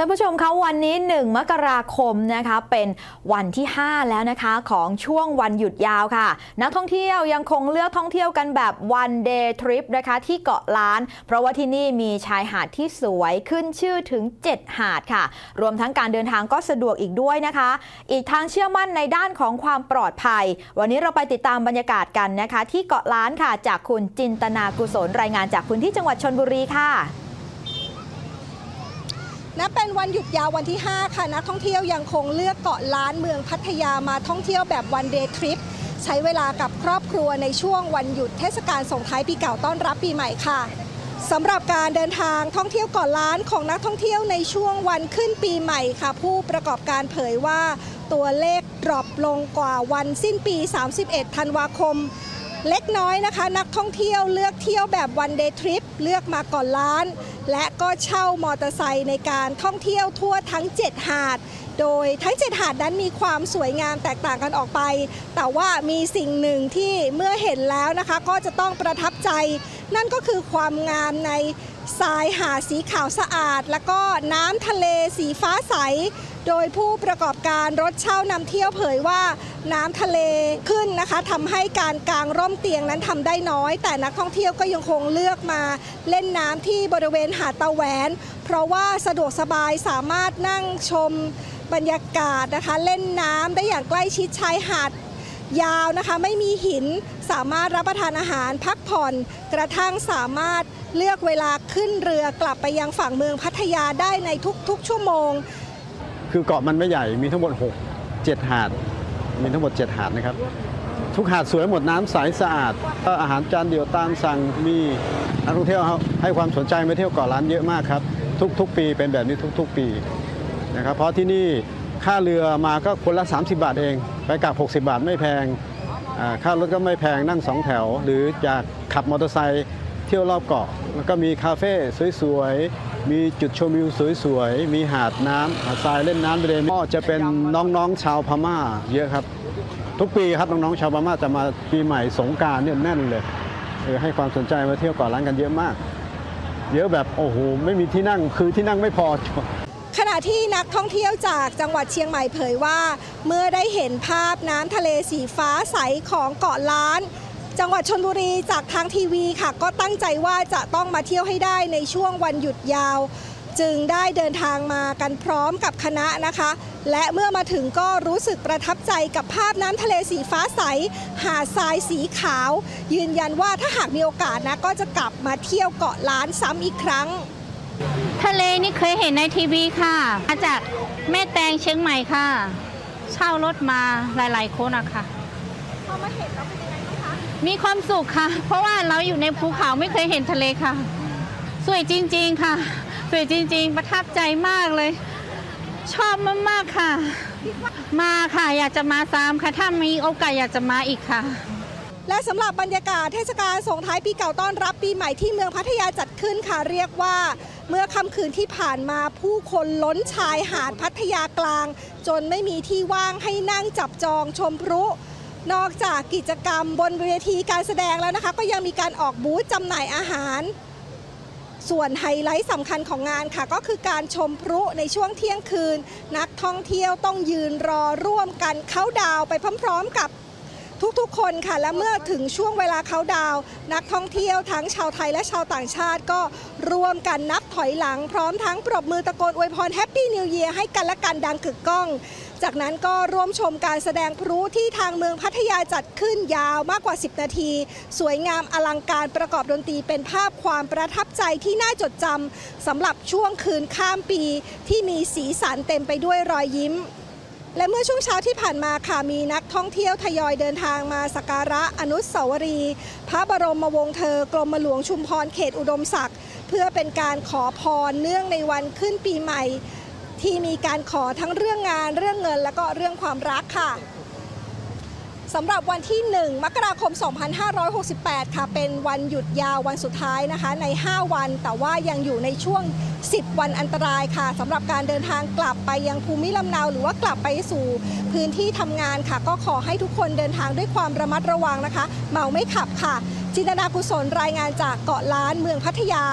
ท่านผู้ชมคะวันนี้ 1 มกราคมนะคะเป็นวันที่ 5 แล้วนะคะของช่วงวันหยุดยาวค่ะ นักท่องเที่ยวยังคงเลือกท่องเที่ยวกันแบบ one day trip นะคะที่เกาะล้าน เพราะว่าที่นี่มีชายหาดที่สวยขึ้นชื่อถึง 7 หาดค่ะ รวมทั้งการเดินทางก็สะดวกอีกด้วยนะคะ อีกทางเชื่อมั่นในด้านของความปลอดภัย วันนี้เราไปติดตามบรรยากาศกันนะคะ ที่เกาะล้านค่ะจากคุณจินตนากุศลรายงานจากพื้นที่จังหวัดชนบุรีค่ะ นับเป็นวันหยุดยาววันที่ 5 ค่ะ นักท่องเที่ยวยังคงเลือกเกาะล้านเมืองพัทยามาท่องเที่ยวแบบวันเดย์ทริปใช้เวลากับครอบครัวในช่วงวันหยุดเทศกาลส่งท้ายปีเก่าต้อนรับปีใหม่ค่ะสำหรับการเดินทางท่องเที่ยวเกาะล้านของนักท่องเที่ยวในช่วงวันขึ้นปีใหม่ค่ะ ผู้ประกอบการเผยว่าตัวเลขดรอปลงกว่าวันสิ้นปี 31 ธันวาคม เล็กน้อยนะคะ นักท่องเที่ยวเลือกเที่ยวแบบวันเดย์ทริปเลือกมาก่อนล้าน และก็เช่ามอเตอร์ไซค์ในการท่องเที่ยวทั่วทั้ง 7 หาด โดยทั้ง 7 หาดนั้นมีความสวยงามแตกต่างกันออกไป แต่ว่ามีสิ่งหนึ่งที่เมื่อเห็นแล้วนะคะ ก็จะต้องประทับใจ นั่นก็คือความงามใน ทรายหาดสีขาวสะอาด แล้วก็น้ำทะเลสีฟ้าใส โดยผู้ประกอบการรถเช่านำเที่ยวเผยว่าน้ำทะเลขึ้นนะคะทำให้การกางร่มเตียงนั้นทำได้น้อย แต่นักท่องเที่ยวก็ยังคงเลือกมาเล่นน้ำที่บริเวณหาดตะแหวน เพราะว่าสะดวกสบายสามารถนั่งชมบรรยากาศนะคะ เล่นน้ำได้อย่างใกล้ชิดชายหาด ยาวนะคะ ไม่มีหินสามารถรับประทานอาหารพักผ่อน กระทั่งสามารถเลือกเวลาขึ้นเรือกลับไปยังฝั่งเมืองพัทยาได้ในทุกๆ ชั่วโมง คือเกาะมันไม่ใหญ่มีทั้งหมด 6 7 หาด มีทั้งหมด 7 หาดนะครับ ทุกหาดสวยหมดน้ำใสสะอาด อาหารจานเดียวตามสั่งมีนักท่องเที่ยวให้ความสนใจมาเที่ยวเกาะล้านเยอะมากครับ ทุกๆ ปีเป็นแบบนี้ทุกๆ ปีนะครับเพราะที่นี่ค่าเรือมาก็คนละ 30 บาทเอง ไปกลับ 60 บาทไม่แพงค่ารถก็ไม่แพงนั่งสองแถว หรือจะขับมอเตอร์ไซค์เที่ยวรอบเกาะแล้วก็มีคาเฟ่สวยๆ มีจุดชมวิวสวยๆ มีหาดน้ำหาดทรายเล่นน้ำทะเลก็จะเป็นน้องๆชาวพม่าเยอะครับ ทุกปีครับน้องๆชาวพม่าจะมาปีใหม่สงกรารเนี่ยแน่นเลยเออให้ความสนใจมาเที่ยวเกาะล้านกันเยอะมาก เยอะแบบโอ้โหไม่มีที่นั่งคือที่นั่งไม่พอ ขณะที่นักท่องเที่ยวจากจังหวัดเชียงใหม่เผยว่า เมื่อได้เห็นภาพน้ำทะเลสีฟ้าใสของเกาะล้าน จังหวัดชนบุรีจากทางทีวีค่ะ ก็ตั้งใจว่าจะต้องมาเที่ยวให้ได้ในช่วงวันหยุดยาว จึงได้เดินทางมากันพร้อมกับคณะนะคะ และเมื่อมาถึงก็รู้สึกประทับใจกับภาพน้ำทะเลสีฟ้าใส หาดทรายสีขาว ยืนยันว่าถ้าหากมีโอกาสนะก็จะกลับมาเที่ยวเกาะล้านซ้ำอีกครั้ง ทะเลนี่เคยเห็นในทีวีค่ะ มาจากแม่แตงเชียงใหม่ค่ะ เช่ารถมาหลายๆคนอะค่ะพอมาเห็นแล้วเป็นยังไงบ้างคะมีความสุขค่ะ เพราะว่าเราอยู่ในภูเขาไม่เคยเห็นทะเลค่ะ สวยจริง ๆค่ะ สวยจริง ๆ ประทับใจมากเลย ชอบมากๆค่ะ มาค่ะอยากจะมาซ้ำค่ะ ถ้ามีโอกาสอยากจะมาอีกค่ะและสำหรับบรรยากาศเทศกาลส่งท้ายปีเก่าต้อนรับปีใหม่ที่เมืองพัทยาจัดขึ้นค่ะ เรียกว่า เมื่อค่ำคืนที่ผ่านมาผู้คนล้นชายหาดพัทยากลาง จนไม่มีที่ว่างให้นั่งจับจองชมพลุนอกจากกิจกรรมบนเวทีการแสดงแล้วนะคะ ก็ยังมีการออกบูธจำหน่ายอาหาร ส่วนไฮไลท์สำคัญของงานค่ะ ก็คือการชมพลุในช่วงเที่ยงคืน นักท่องเที่ยวต้องยืนรอร่วมกันเข้าดาวไปพร้อม ๆ กับ ทุกๆ คนค่ะ และเมื่อถึงช่วงเวลาเขาดาวนักท่องเที่ยวทั้งชาวไทยและชาวต่างชาติก็ร่วมกันนับถอยหลัง พร้อมทั้งปรบมือตะโกนอวยพรแฮปปี้นิวเยียร์ให้กันและกันดังกึกก้อง จากนั้นก็ร่วมชมการแสดงพลุที่ทางเมืองพัทยาจัดขึ้นยาวมากกว่า 10 นาที สวยงามอลังการประกอบดนตรีเป็นภาพความประทับใจที่น่าจดจำสำหรับช่วงคืนข้ามปีที่มีสีสันเต็มไปด้วยรอยยิ้ม และเมื่อช่วงเช้าที่ผ่านมาค่ะมีนักท่องเที่ยวทยอยเดินทางมาสักการะอนุสาวรีย์พระบรมวงศ์เธอกรมหลวงชุมพรเขตอุดมศักดิ์เพื่อเป็นการขอพรเนื่องในวันขึ้นปีใหม่ ที่มีการขอทั้งเรื่องงานเรื่องเงิน และก็เรื่องความรักค่ะ สำหรับวันที่ 1 มกราคม 2568 ค่ะ เป็นวันหยุดยาววันสุดท้ายนะคะใน 5 วัน แต่ว่ายังอยู่ในช่วง 10 วันอันตรายค่ะสำหรับการเดินทางกลับไปยังภูมิลำเนา หรือว่ากลับไปสู่พื้นที่ทำงานค่ะ ก็ขอให้ทุกคนเดินทางด้วยความระมัดระวังนะคะ เมาไม่ขับค่ะ จินตนากุศลรายงานจากเกาะล้านเมืองพัทยา